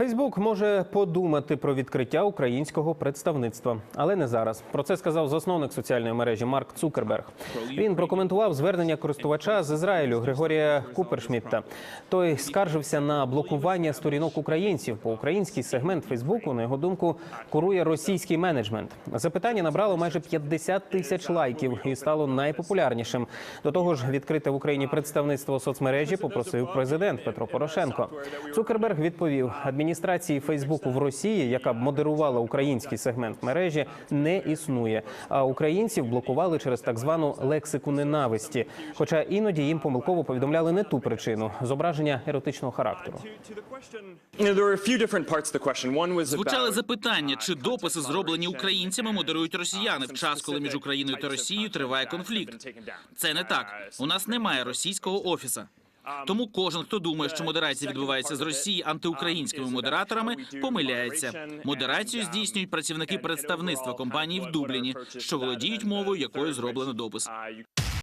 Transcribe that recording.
Фейсбук може подумати про відкриття українського представництва, але не зараз. Про це сказав засновник соціальної мережі Марк Цукерберг. Він прокоментував звернення користувача з Ізраїлю Григорія Купершмітта. Той скаржився на блокування сторінок українців. Бо український сегмент Фейсбуку, на його думку, курує російський менеджмент. Запитання набрало майже 50 тисяч лайків і стало найпопулярнішим. До того ж, відкрите в Україні представництво соцмережі попросив президент Петро Порошенко. Цукерберг відповів: адміністрації Фейсбуку в Росії, яка б модерувала український сегмент мережі, не існує. А українців блокували через так звану лексику ненависті. Хоча іноді їм помилково повідомляли не ту причину зображення еротичного характеру. Звучали запитання, чи дописи, зроблені українцями, модерують росіяни в час, коли між Україною та Росією триває конфлікт. Це не так. У нас немає російського офіса. Тому кожен, хто думає, що модерація відбувається з Росії антиукраїнськими модераторами, помиляється. Модерацію здійснюють працівники представництва компанії в Дубліні, що володіють мовою, якою зроблено допис. uh,